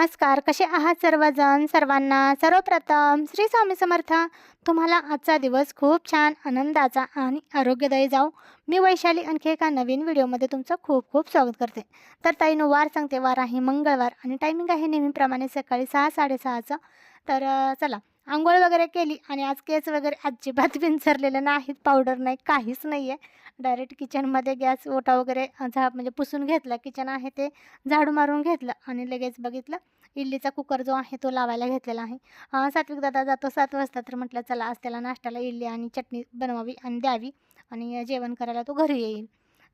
नमस्कार कसे आहात सर्वजण? सर्वांना सर्वप्रथम श्री स्वामी समर्थ. तुम्हाला आजचा दिवस खूप छान आनंदाचा आणि आरोग्यदायी जाऊ मी वैशाली आणखी एका नवीन व्हिडिओमध्ये तुमचं खूप खूप स्वागत करते. तर ताईनो वार सांगते वार आहे मंगळवार आणि टायमिंग आहे नेहमीप्रमाणे सकाळी सहा साडेसहाचं. तर चला आंघोळ वगैरे केली आणि आज केस वगैरे अजिबात विंचरलेलं नाहीत पावडर नाही काहीच नाही आहे डायरेक्ट किचनमध्ये गॅस ओटा वगैरे झा म्हणजे पुसून घेतला. किचन आहे ते झाडू मारून घेतलं आणि लगेच बघितलं. इडलीचा कुकर जो आहे तो लावायला घेतलेला आहे. सात्विक दादा जातो सात वाजता तर म्हटलं चला आज त्याला नाश्त्याला इडली आणि चटणी बनवावी आणि द्यावी आणि जेवण करायला तो घरी येईल.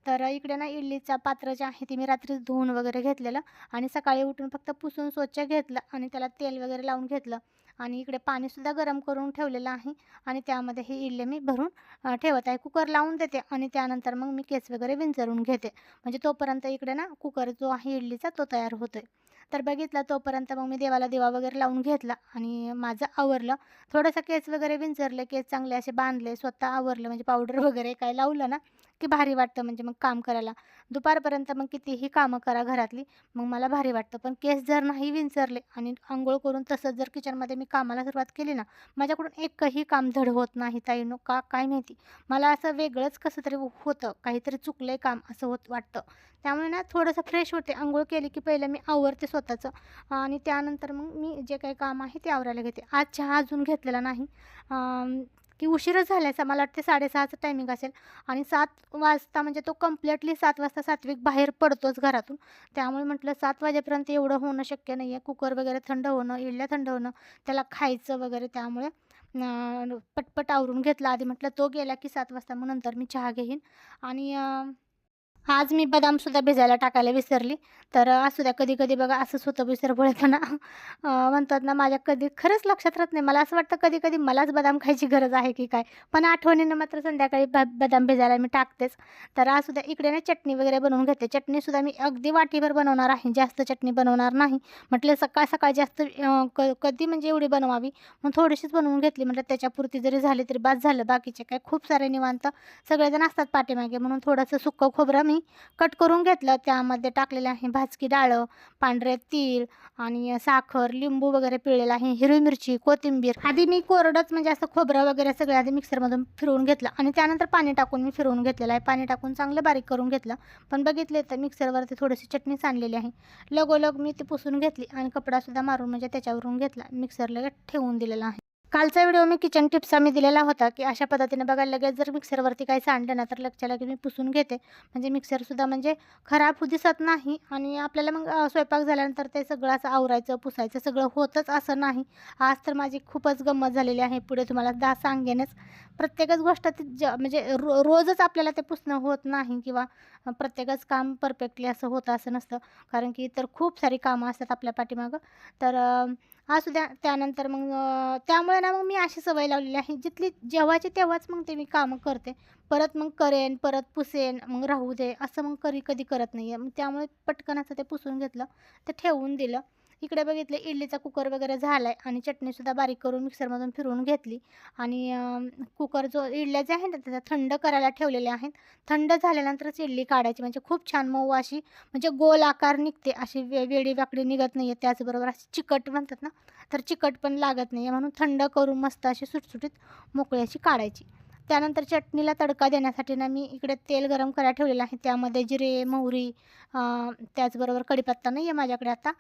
तर इकडे ना इडलीचा पात्र जे आहे ते मी रात्रीच धुवून वगैरे घेतलेलं आणि सकाळी उठून फक्त पुसून स्वच्छ घेतलं आणि त्याला तेल वगैरे लावून घेतलं आणि इकडे पाणीसुद्धा गरम करून ठेवलेलं आहे आणि त्यामध्ये ही इडली मी भरून ठेवत आहे. कुकर लावून देते आणि त्यानंतर मग मी केस वगैरे विंचरून घेते. म्हणजे तोपर्यंत इकडे ना कुकर जो आहे इडलीचा तो तयार होतो आहे तर बघितला तोपर्यंत मग मी देवाला दिवा वगैरे लावून घेतला आणि माझं आवरलं. थोडंसं केस वगैरे विंचरले केस चांगले असे बांधले स्वतः आवरलं म्हणजे पावडर वगैरे काय लावलं ना की भारी वाटतं म्हणजे मग काम करायला. दुपारपर्यंत मग कितीही कामं करा घरातली मग मला भारी वाटतं. पण केस जर नाही विंचरले आणि आंघोळ करून तसंच जर किचनमध्ये मी कामाला सुरुवात केली ना माझ्याकडून एकही काम धड होत नाही ताईनो. का काय माहिती? मला असं वेगळंच कसं तरी होतं काहीतरी चुकलं आहे काम असं होत वाटतं. त्यामुळे ना थोडंसं फ्रेश होते. आंघोळ केली की पहिलं मी आवरते स्वतःचं. आणि त्यानंतर मग मी जे काही काम आहे ते आवरायला घेते. आज चहा अजून घेतलेला नाही. की उशीरच झाल्याचा मला वाटते साडेसहाचं टायमिंग असेल. आणि सात वाजता म्हणजे तो कम्प्लिटली सात वाजता सात्विक बाहेर पडतोच घरातून. त्यामुळे म्हटलं सात वाजेपर्यंत एवढं होणं शक्य नाही आहे कुकर वगैरे थंड होणं इडल्या थंड होणं त्याला खायचं वगैरे त्यामुळे पटपट आवरून घेतला. आधी म्हटलं तो गेला की सात वाजता मग नंतर मी चहा घेईन. आणि आज मी बदामसुद्धा भिजायला टाकायला विसरली. तर असू द्या कधी कधी बघा असंच होतं विसरभोळेपणा अं, म्हणतात ना माझ्या कधी खरंच लक्षात राहत नाही. मला असं वाटतं कधी कधी मलाच बदाम खायची गरज आहे की काय? पण आठवणीनं मात्र संध्याकाळी ब बदाम भिजायला मी टाकतेच. तर असू द्या इकडे ना चटणी वगैरे बनवून घेते. चटणीसुद्धा मी अगदी वाटीभर बनवणार आहे. जास्त चटणी बनवणार नाही. म्हटलं सकाळ सकाळ जास्त क कधी म्हणजे एवढी बनवावी? मग थोडीशीच बनवून घेतली. म्हटलं त्याच्यापुरती जरी झाली तरी बाद झालं. बाकीचे काय खूप सारे निवांत सगळेजण असतात पाठीमागे. म्हणून थोडंसं सुक्कं खोबरं मी कट करून घेतलं. त्यामध्ये टाकलेलं आहे भाजकी डाळं पांढरे तीळ आणि साखर लिंबू वगैरे पिळलेलं आहे हिरवी मिरची कोथिंबीर. आधी मी कोरडंच म्हणजे असं खोबरं वगैरे सगळं आधी मिक्सरमधून फिरवून घेतलं आणि त्यानंतर पाणी टाकून मी फिरवून घेतलेलं आहे. पाणी टाकून चांगलं बारीक करून घेतलं. पण बघितले तर मिक्सरवरती थोडीशी चटणी सांडलेली आहे. लगोलग मी ती पुसून घेतली आणि कपडासुद्धा मारून म्हणजे त्याच्यावरून घेतला. मिक्सरला ठेवून दिलेला आहे. कालचा व्हिडिओ मी किचन टिप्स आम्ही दिलेला होता की अशा पद्धतीने बघायला लगेच जर मिक्सरवरती काही सांडलं ना तर लक्षाला की मी पुसून घेते. म्हणजे मिक्सरसुद्धा म्हणजे खराब हो दिसत नाही आणि आपल्याला मग स्वयंपाक झाल्यानंतर ते सगळं असं आवरायचं पुसायचं सगळं होतच असं नाही. आज तर माझी खूपच गंमत झालेली आहे. पुढे तुम्हाला दा सांगेनच. प्रत्येकच गोष्ट ती ज म्हणजे रो रोजच आपल्याला ते पुसणं होत नाही किंवा प्रत्येकच काम परफेक्टली असं होतं असं नसतं. कारण की तर खूप सारी कामं असतात आपल्या पाठीमागं. तर असू द्या त्यानंतर मग त्यामुळे ना मग मी अशी सवय लावलेली आहे जिथली जेव्हाची तेव्हाच मग ते मी कामं करते. परत मग करेन परत पुसेन मग राहू दे असं मग कधी कधी करत नाही आहे मग त्यामुळे पटकन असं ते पुसून घेतलं ते ठेवून दिलं. इकडे बघितलं इडलीचा कुकर वगैरे झाला आहे आणि चटणीसुद्धा बारीक करून मिक्सरमधून फिरवून घेतली. आणि कुकर जो इडल्या जे आहे ना त्याचा थंड करायला ठेवलेले आहेत. थंड झाल्यानंतरच इडली काढायची. म्हणजे खूप छान मऊ अशी म्हणजे गोल आकार निघते. अशी वे वेडी वाकडी निघत नाही आहे त्याचबरोबर अशी चिकट म्हणतात ना तर चिकट पण लागत नाही आहे म्हणून थंड करून मस्त अशी सुटसुटीत मोकळी अशी काढायची. त्यानंतर चटणीला तडका देण्यासाठी ना मी इकडे तेल गरम करायला ठेवलेलं आहे. त्यामध्ये जिरे मोहरी त्याचबरोबर कढीपत्ता नाही आहे माझ्याकडे आता.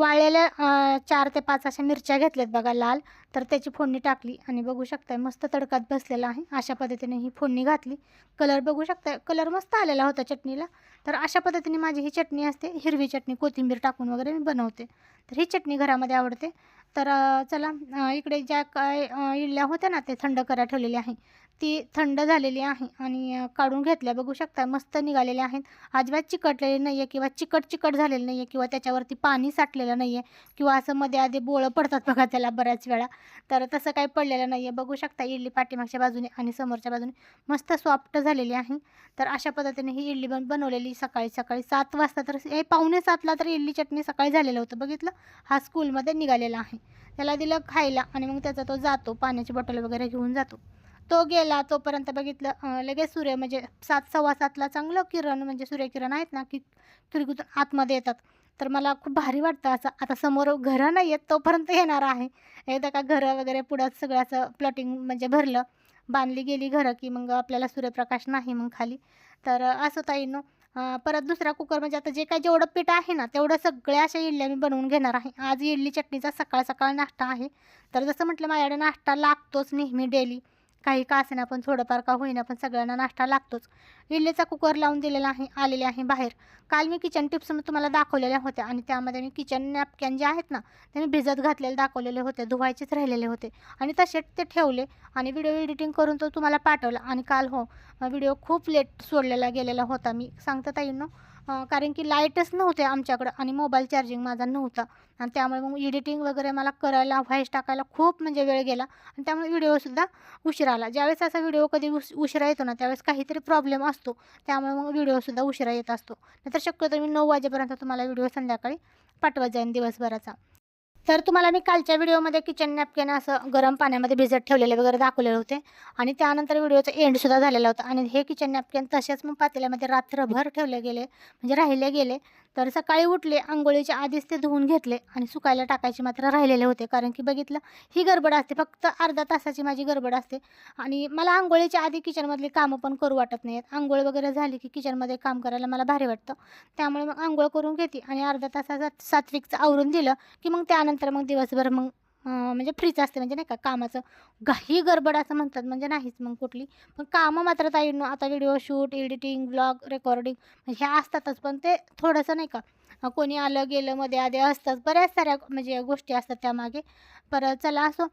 वाळलेल्या चार ते पाच अशा मिरच्या घेतल्यात बघा लाल. तर त्याची फोडणी टाकली आणि बघू शकताय मस्त तडकात बसलेला आहे. अशा पद्धतीने ही फोडणी घातली. कलर बघू शकताय कलर मस्त आलेला होता चटणीला. तर अशा पद्धतीने माझी ही चटणी असते. हिरवी चटणी कोथिंबीर टाकून वगैरे मी बनवते. तर ही चटणी घरामध्ये आवडते. तर चला इकडे ज्या काय इडल्या होत्या ना ते थंड करा ठेवलेले आहे. ती थंड झालेली आहे आणि काढून घेतल्या. बघू शकता मस्त निघालेल्या आहेत. अजिबात चिकटलेली नाही आहे किंवा चिकट चिकट झालेलं नाही आहे किंवा त्याच्यावरती पाणी साठलेलं नाही आहे किंवा असं मध्ये आधी बोळं पडतात बघा त्याला बऱ्याच वेळा. तर तसं काही पडलेलं नाही आहे बघू शकता इडली पाठीमागच्या बाजूने आणि समोरच्या बाजूने मस्त सॉफ्ट झालेली आहे. तर अशा पद्धतीने ही इडली बन बनवलेली सकाळी सकाळी सात वाजता तर हे पावणे सातला तर इडली चटणी सकाळी झालेलं होतं बघितलं? हा स्कूलमध्ये निघालेला आहे. त्याला दिलं खायला आणि मग त्याचा तो जातो. पाण्याची बॉटल वगैरे घेऊन जातो. तो गेला तोपर्यंत बघितलं लगेच सूर्य म्हणजे सात सव्वा सातला चांगलं किरण म्हणजे सूर्यकिरण आहेत ना की खिडकीतून आतमध्ये येतात. तर मला खूप भारी वाटतं असं. आता समोर घरं नाही आहेत तोपर्यंत येणार आहे. एकदा का घरं वगैरे पुढं सगळं असं प्लॉटिंग म्हणजे भरलं बांधली गेली घरं की मग आपल्याला सूर्यप्रकाश नाही मग खाली. तर असं ताईनो परत दुसरा कुकर म्हणजे आता जे काय जेवढं पीठ आहे ना तेवढं सगळ्या अशा इडल्या मी बनवून घेणार आहे. आज इडली चटणीचा सकाळ सकाळ नाश्ता आहे. तर जसं म्हटलं माझ्याकडे नाश्ता लागतोच नेहमी डेली. काही का असेना पण थोडंफार का होईना पण सगळ्यांना नाश्ता लागतोच. इडलीचा कुकर लावून दिलेला आहे आलेले आहे बाहेर. काल मी किचन टिप्स तुम्हाला दाखवलेल्या होत्या आणि त्यामध्ये मी किचन नॅपकॅन जे आहेत ना ते मी भिजत घातलेले दाखवलेले होते धुवायचेच राहिलेले होते. आणि तसेच ते ठेवले आणि व्हिडिओ एडिटिंग करून तो तुम्हाला पाठवला. आणि काल हो व्हिडिओ खूप लेट सोडलेला गेलेला होता मी. सांगता ताईंनो कारण की लाईटच नव्हते आमच्याकडं आणि मोबाईल चार्जिंग माझा नव्हता. आणि त्यामुळे मग एडिटिंग वगैरे मला करायला व्हॉईस टाकायला खूप म्हणजे वेळ गेला. आणि त्यामुळे व्हिडिओसुद्धा उशिरा आला. ज्यावेळेस असा व्हिडिओ कधी उश उशिरा येतो ना त्यावेळेस काहीतरी प्रॉब्लेम असतो. त्यामुळे मग व्हिडिओसुद्धा उशिरा येत असतो. नाहीतर शक्यतो मी नऊ वाजेपर्यंत तुम्हाला व्हिडिओ संध्याकाळी पाठवत जाईन दिवसभराचा. तर तुम्हाला मी कालच्या व्हिडिओमध्ये किचन नॅपकिन असं गरम पाण्यामध्ये भिजत ठेवलेले वगैरे दाखवलेले होते. आणि त्यानंतर व्हिडिओचा एंडसुद्धा झालेला होता. आणि हे किचन नॅपकिन तसेच मग पातेल्यामध्ये रात्रभर ठेवले गेले म्हणजे राहिले गेले. तर सकाळी उठले आंघोळीच्या आधीच ते धुवून घेतले आणि सुकायला टाकायचे मात्र राहिलेले होते. कारण की बघितलं ही गडबड असते. फक्त अर्धा तासाची माझी गडबड असते. आणि मला आंघोळीच्या आधी किचनमधली कामं पण करू वाटत नाही आहेत आंघोळ वगैरे झाली की किचनमध्ये काम करायला मला भारी वाटतं. त्यामुळे मग आंघोळ करून घेते आणि अर्धा तासाचा सात्विकचं आवरून दिलं की मग त्यानंतर मग दिवसभर मग म्हणजे फ्रीच असते म्हणजे नाही का कामाचं. घाई गडबड असं म्हणतात म्हणजे नाहीच मग कुठली. पण कामं मात्र ताई आता video shoot editing blog recording म्हणजे ह्या असतातच. पण ते थोडंसं नाही का कोणी आलं गेलं मध्ये आधी असतात. बऱ्याच साऱ्या म्हणजे गोष्टी असतात त्यामागे. परत चला असो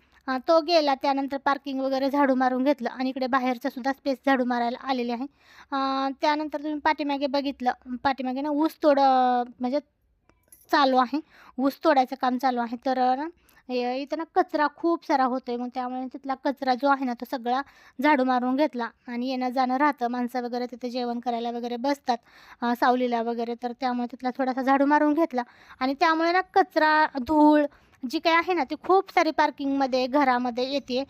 तो गेला त्यानंतर पार्किंग वगैरे झाडू मारून घेतलं आणि इकडे बाहेरचं सुद्धा स्पेस झाडू मारायला आलेले आहे. त्यानंतर तुम्ही पाठीमागे बघितलं पाठीमागे ना ऊस तोड म्हणजे चालू आहे. ऊस तोडायचं काम चालू आहे. तर ना इथं ना कचरा खूप सारा होतो आहे मग त्यामुळे तिथला कचरा जो आहे ना तो सगळा झाडू मारून घेतला. आणि येणं जाणं राहतं. माणसं वगैरे तिथे जेवण करायला वगैरे बसतात सावलीला वगैरे. तर त्यामुळे तिथला थोडासा झाडू मारून घेतला. आणि त्यामुळे ना कचरा धूळ जी काही आहे ना ती खूप सारी पार्किंगमध्ये घरामध्ये येते.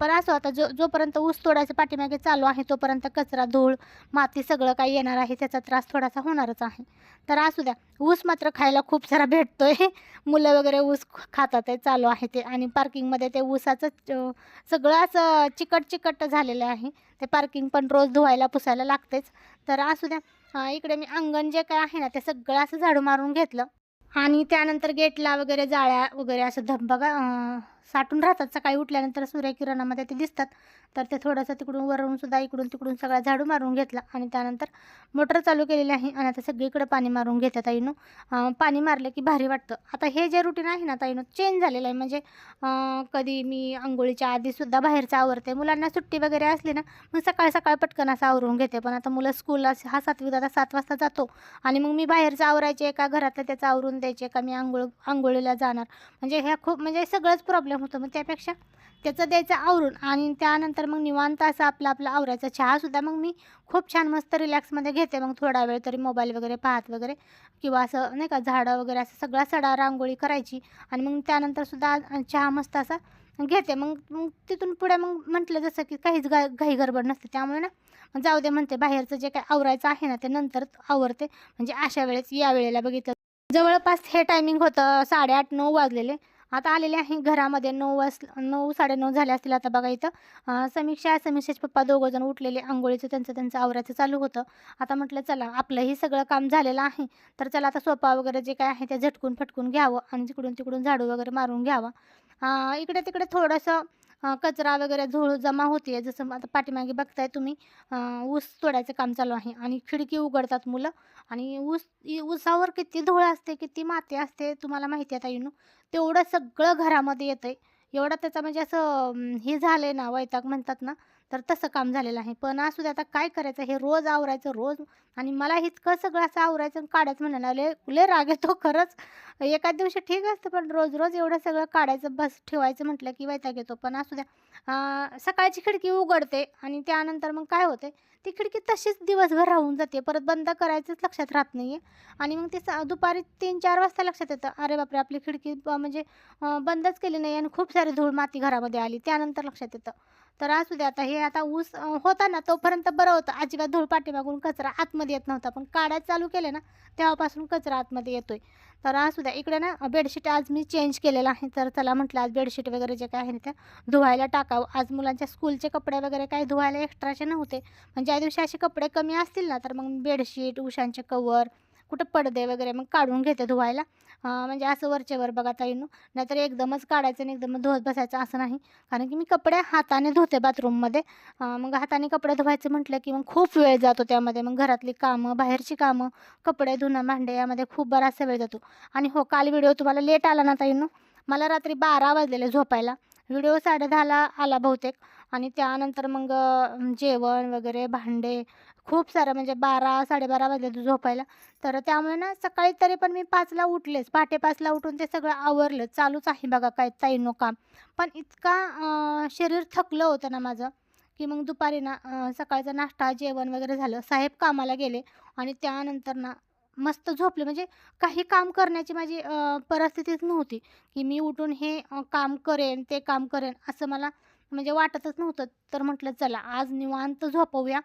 पण असं आता जो जोपर्यंत ऊस तोडायचं पाठीमागे चालू आहे तोपर्यंत कचरा धूळ माती सगळं काही येणार आहे त्याचा त्रास थोडासा होणारच आहे. तर असू द्या ऊस मात्र खायला खूप सारा भेटतो आहे मुलं वगैरे ऊस खातात आहे चालू आहे ते. आणि पार्किंगमध्ये ते ऊसाचं सगळं असं चिकट चिकट झालेलं आहे. ते पार्किंग पण रोज धुवायला पुसायला लागतेच. तर असू द्या इकडे मी अंगण जे काय आहे ना ते सगळं असं झाडू मारून घेतलं. आणि त्यानंतर गेटला वगैरे जाळ्या वगैरे असं धब साठून राहतात. सकाळी उठल्यानंतर सूर्यकिरणामध्ये ते दिसतात. तर ते थोडंसं तिकडून वरून सुद्धा इकडून तिकडून सगळा झाडू मारून घेतला आणि त्यानंतर मोटर चालू केलेली आहे आणि आता सगळीकडे पाणी मारून घेतात ताईनं. पाणी मारलं की भारी वाटतं. आता हे जे रुटीन आहे ना ताईनो चेंज झालेलं आहे. म्हणजे कधी मी आंघोळीच्या आधीसुद्धा बाहेरचं आवरते. मुलांना सुट्टी वगैरे असली ना मग सकाळ सकाळ पटकन असं आवरून घेते. पण आता मुलं स्कूलला हा सातवीत आता सात वाजता जातो आणि मग मी बाहेरचं आवरायचे का घरातलं त्याचं आवरून द्यायचे का मी आंघोळ आंघोळीला जाणार. म्हणजे ह्या खूप म्हणजे सगळंच प्रॉब्लेम होतो. मग त्यापेक्षा त्याचं द्यायचं आवरून आणि त्यानंतर मग निवांत असं आपलं आपला आवरायचा. चहासुद्धा मग मी खूप छान मस्त रिलॅक्समध्ये घेते. मग थोडा वेळ तरी मोबाईल वगैरे पाहत वगैरे किंवा असं नाही का झाडं वगैरे असं सगळा सडा रांगोळी करायची आणि मग त्यानंतर सुद्धा चहा मस्त असा घेते. मग मग तिथून पुढे मग म्हटलं जसं की काहीच गा घाई गडबड नसते. त्यामुळे ना मग जाऊ दे म्हणते. बाहेरचं जे काही आवरायचं आहे ना ते नंतर आवरते. म्हणजे अशा वेळेस या वेळेला बघितलं जवळपास हे टायमिंग होतं साडेआठ नऊ वाजलेले. आता आलेले आहे घरामध्ये. नऊ वाज नऊ साडेनऊ झाले असतील आता बघा इथं. समीक्षा समीक्षाचे पप्पा दोघं जण उठलेले. आंघोळीचं त्यांचं त्यांचं आवराचं चालू होतं. आता म्हटलं चला आपलंही सगळं काम झालेलं आहे. तर चला आता सोपा वगैरे जे काय आहे ते झटकून फटकून घ्यावं आणि जिकडून तिकडून झाडू वगैरे मारून घ्यावा. इकडे तिकडे थोडंसं कचरा वगैरे झोळ जमा होते जसं आता पाठीमागे बघताय तुम्ही ऊस तोडायचं काम चालू आहे आणि खिडकी उघडतात मुलं आणि ऊस ऊसावर किती धूळ असते किती माती असते तुम्हाला माहिती आहे येणू तेवढं सगळं घरामध्ये येतं आहे एवढं त्याचा म्हणजे असं हे झालं आहे ना वैताग म्हणतात ना तर तसं काम झालेलं आहे. पण असू दे आता काय करायचं? हे रोज आवरायचं रोज आणि मला इतकं सगळं असं आवरायचं आणि काढायचं म्हणलं ना लय लय राग येतो खरंच. एकाच दिवशी ठीक असतं पण रोज रोज एवढं सगळं काढायचं बस ठेवायचं म्हटलं की वैताग येतो. पण असू द्या सकाळची खिडकी उघडते आणि त्यानंतर मग काय होते ती खिडकी तशीच दिवसभर राहून जाते. परत बंद करायचंच लक्षात राहत नाही आहे आणि मग ते स दुपारी तीन चार वाजता लक्षात येतं. अरे बापरे आपली खिडकी म्हणजे बंदच केली नाही आणि खूप सारी धूळ माती घरामध्ये आली. त्यानंतर लक्षात येतं. तर असू दे आता हे आता ऊस होता ना तोपर्यंत बरं होतं. अजिबात धूळ पाठीमागून कचरा आतमध्ये येत नव्हता. पण काढायला चालू केले ना तेव्हापासून कचरा आतमध्ये येतोय. तर असू द्या इकडे ना बेडशीट आज मी चेंज केलेलं आहे. तर चला म्हटलं आज बेडशीट वगैरे जे काय आहे ना त्या धुवायला टाकावं. आज मुलांच्या स्कूलचे कपडे वगैरे काही धुवायला एक्स्ट्राचे नव्हते. म्हणजे ज्या दिवशी असे कपडे कमी असतील ना तर मग बेडशीट उशांचे कवर कुठं पडदे वगैरे मग काढून घेते धुवायला. म्हणजे असं वरचेवर बघा ताईनो नाहीतर एकदमच काढायचं आणि एकदमच धुवत बसायचं असं नाही. कारण की मी कपडे हाताने धुते बाथरूममध्ये मग हाताने कपडे धुवायचं म्हटलं की मग खूप वेळ जातो त्यामध्ये. मग घरातली कामं बाहेरची कामं कपडे धुणं भांडे यामध्ये खूप बराचसा वेळ जातो. आणि हो काल व्हिडिओ तुम्हाला लेट आला ना ताईनो मला रात्री बारा वाजलेले झोपायला. व्हिडिओ साडेदहाला आला बहुतेक. आणि त्यानंतर मग जेवण वगैरे भांडे खूप सारं म्हणजे बारा साडेबारा वाजले झोपायला. तर त्यामुळे ना सकाळी तरी पण मी पाचला उठलेच. पहाटे पाचला उठून ते सगळं आवरलं. चालूच आहे बघा काय ताईनो काम. पण इतका शरीर थकलं होतं ना माझं की मग दुपारी ना सकाळचा नाश्ता जेवण वगैरे झालं. साहेब कामाला गेले आणि त्यानंतर ना मस्त झोपले. म्हणजे काही काम करण्याची माझी परिस्थितीच नव्हती की मी उठून हे काम करेन ते काम करेन असं मला म्हणजे वाटतच नव्हतं. तर म्हटलं चला आज निवांत झोपवूया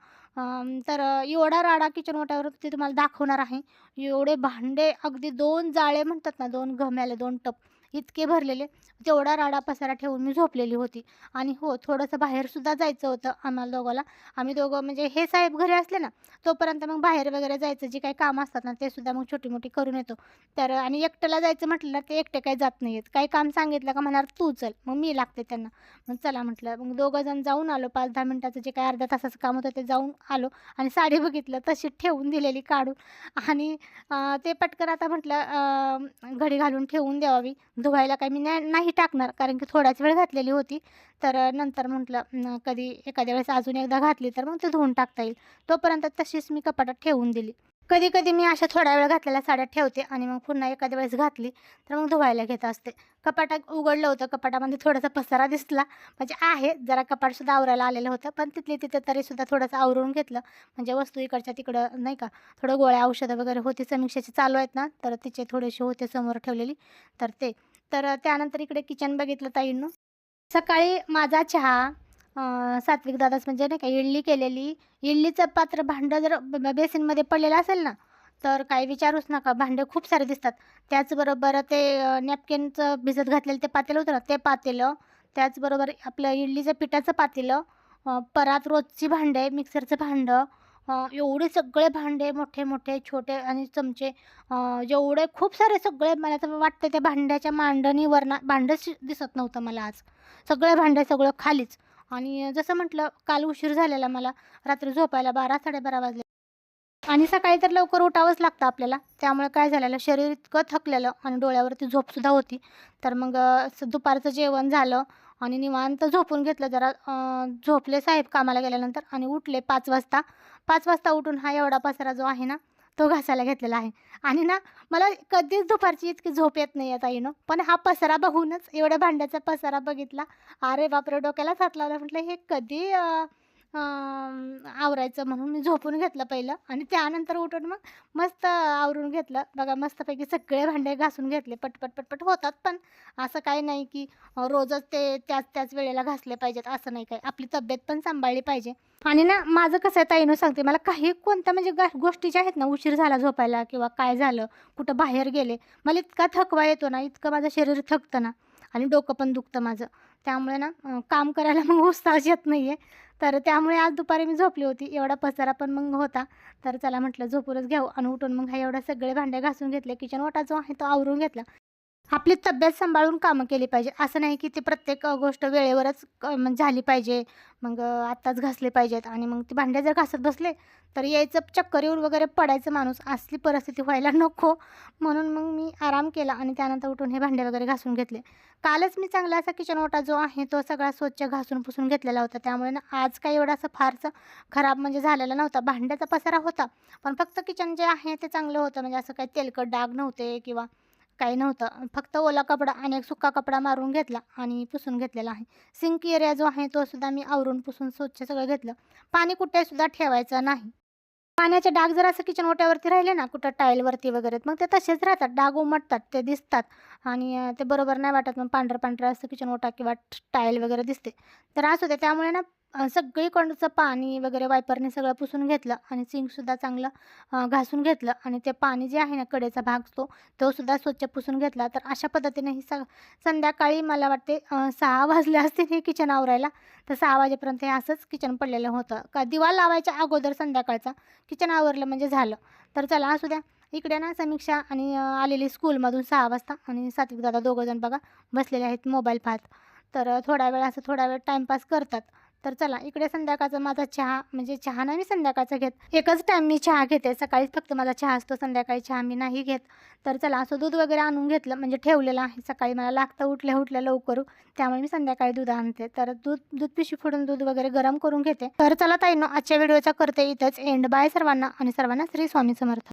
तर एवढा राडा किचन ओट्यावर ते तुम्हाला दाखवणार आहे. एवढे भांडे अगदी दोन जाळे म्हणतात ना दोन घम्याले दोन टप. इतके भरलेले. तेवढा राडा पसारा ठेवून मी झोपलेली होती. आणि हो थोडंसं बाहेरसुद्धा जायचं होतं आम्हाला दोघाला. आम्ही दोघं म्हणजे हे साहेब घरी असले ना तोपर्यंत मग बाहेर वगैरे जायचं जे काही कामं असतात ना ते सुद्धा मग छोटी मोठी करून येतो. तर आणि एकट्याला जायचं म्हटलं ना ते एकटे काही जात नाही आहेत काही काम सांगितलं का म्हणणार तू चल मग मी लागते त्यांना. मग चला म्हटलं. मग दोघं जण जाऊन आलो पाच दहा मिनटाचं जे काही अर्ध्या तासाचं काम होतं ते जाऊन आलो आणि साडी बघितलं तशी ठेवून दिलेली काढून. आणि ते पटकन आता म्हटलं घडी घालून ठेवून द्यावी. धुवायला काही मी नाही नाही टाकणार. कारण की थोड्याच वेळ घातलेली होती. तर नंतर म्हटलं कधी एखाद्या वेळेस अजून एकदा घातली तर मग ते धुवून टाकता येईल. तोपर्यंत तशीच मी कपाटात ठेवून दिली. कधी कधी मी अशा थोड्या वेळ घातलेल्या साड्या ठेवते आणि मग पुन्हा एखाद्या वेळेस घातली तर मग धुवायला घेत असते. कपाटात उघडलं होतं. कपाटामध्ये थोडासा पसारा दिसला. म्हणजे आहे. जरा कपाटसुद्धा आवरायला आलेलं होतं. पण तिथली तिथे तरीसुद्धा थोडंसं आवरून घेतलं. म्हणजे वस्तू इकडच्या तिकडं नाही का थोडं गोळ्या औषधं वगैरे होती. समीक्षेची चालू आहेत ना. तर तिचे थोडेसे होते समोर ठेवलेली. तर ते तर त्यानंतर इकडे किचन बघितलं ताईंनो. सकाळी माझा चहा सात्विक दादाच म्हणजे नाही का इडली केलेली. इडलीचं पात्र भांडं जर बेसिनमध्ये पडलेलं असेल ना तर काही विचारूच नका. भांडे खूप सारे दिसतात. त्याचबरोबर ते नॅपकिनचं भिजत घातलेलं ते पातेलं होतं ना ते पातेलं. त्याचबरोबर आपलं इडलीचं पिठाचं पातेलं. परात रोजची भांडे मिक्सरचं भांडं. एवढे सगळे भांडे मोठे मोठे छोटे आणि चमचे जेवढे खूप सारे सगळे मला तर वाटतं त्या भांड्याच्या मांडणीवरनं भांडंच दिसत नव्हतं मला आज. सगळे भांडे सगळं खालीच. आणि जसं म्हटलं काल उशीर झालेला मला रात्री झोपायला बारा साडेबारा वाजले. आणि सकाळी तर लवकर उठावंच लागतं आपल्याला. त्यामुळे काय झालेलं शरीर इतकं थकलेलं आणि डोळ्यावरती झोपसुद्धा होती. तर मग दुपारचं जेवण झालं आणि निवांत झोपून घेतलं जरा. झोपले साहेब कामाला गेल्यानंतर आणि उठले पाच वाजता. पाच वाजता उठून हा एवढा पसारा जो आहे ना तो घासायला घेतलेला आहे. आणि ना मला कधीच दुपारची इतकी झोप येत नाही आता येणं पण हा पसारा बघूनच एवढ्या भांड्याचा पसारा बघितला. अरे बापरे डोक्यालाच हात लावला. म्हटलं हे कधी आवरायचं म्हणून मी झोपून घेतलं पहिलं. आणि त्यानंतर उठून मग मस्त आवरून घेतलं. बघा मस्तपैकी सगळे भांडे घासून घेतले. पटपट पटपट होतात पण असं काही नाही की रोजच ते त्याच त्याच वेळेला घासले पाहिजेत. असं नाही काही. आपली तब्येत पण सांभाळली पाहिजे. आणि ना माझं कसं आहे ताईनं सांगते. मला काही कोणत्या म्हणजे गा गोष्टी ज्या आहेत ना उशीर झाला झोपायला किंवा काय झालं कुठं बाहेर गेले मला इतका थकवा येतो ना इतकं माझं शरीर थकतं ना. आणि डोकं पण दुखतं माझं. त्यामुळे ना काम करायला मग उत्साहच येत नाही आहे तर त्यामुळे आज दुपारी मी झोपली होती. एवढा पसारा पण मग होता. तर चला म्हटलं झोपूनच घ्यावं. आणि उठून मग हा एवढ्या सगळे भांडे घासून घेतले. किचन ओटा जो आहे तो आवरून घेतला. आपली तब्येत सांभाळून कामं केली पाहिजे. असं नाही की ती प्रत्येक गोष्ट वेळेवरच म्हणजे झाली पाहिजे. मग आत्ताच घासले पाहिजेत आणि मग ती भांडे जर घासत बसले तर यायचं चक्कर येऊन वगैरे पडायचं माणूस. असली परिस्थिती व्हायला नको. म्हणून मग मी आराम केला आणि त्यानंतर उठून हे भांडे वगैरे घासून घेतले. कालच मी चांगला असा किचन ओटा जो आहे तो सगळा स्वच्छ घासून पुसून घेतलेला होता. त्यामुळे ना आज काही एवढा असं फारसं खराब म्हणजे झालेला नव्हता. भांड्याचा पसारा होता. पण फक्त किचन जे आहे ते चांगलं होतं. म्हणजे असं काही तेलकट डाग नव्हते किंवा काही नव्हतं. फक्त ओला कपडा आणि एक सुका कपडा मारून घेतला आणि पुसून घेतलेला आहे. सिंक एरिया जो आहे तो सुद्धा मी आवरून पुसून स्वच्छ सगळं घेतलं. पाणी कुठे सुद्धा ठेवायचं नाही. पाण्याचे डाग जर असं किचन ओट्यावरती राहिले ना कुठं टाईलवरती वगैरे मग ते तसेच राहतात. डाग उमटतात ते दिसतात. आणि ते बरोबर नाही वाटत. मग पांढरं पांढरं असं किचन ओटा किंवा टाईल वगैरे दिसते. तर असू दे त्यामुळे ना अं, सगळीकडचं पाणी वगैरे वायपरने सगळं पुसून घेतलं आणि सिंकसुद्धा चांगलं घासून घेतलं आणि ते पाणी जे आहे ना कडेचा भाग तो तो सुद्धा स्वच्छ पुसून घेतला. तर अशा पद्धतीने ही स संध्याकाळी मला वाटते सहा वाजले असतील हे किचन आवरायला. तर सहा वाजेपर्यंत हे असंच किचन पडलेलं होतं. का दिवा लावायच्या अगोदर संध्याकाळचा किचन आवरलं म्हणजे झालं. तर चला असू द्या. इकडे ना समीक्षा आणि आलेली स्कूलमधून सहा वाजता आणि सात्विक दादा दोघंजण बघा बसलेले आहेत मोबाईल पाहत. तर थोडा वेळ असं थोडा वेळ टाईमपास करतात. तर चला इकडे संध्याकाळचा माझा चहा म्हणजे चहा नाही मी संध्याकाळचा घेत. एकच टाईम मी चहा घेते. सकाळीच फक्त माझा चहा असतो संध्याकाळी चहा मी नाही घेत. तर चला असं दूध वगैरे आणून घेतलं म्हणजे ठेवलेलं आहे. सकाळी मला लागतं उठल्या उठल्या लवकर. त्यामुळे मी संध्याकाळी दूध आणते. तर दूध दूध पिशवी फोडून दूध वगैरे गरम करून घेते. तर चला ताईनो आजच्या व्हिडिओचा करते इथंच. एंड बाय सर्वांना आणि सर्वांना श्री स्वामी समर्थ.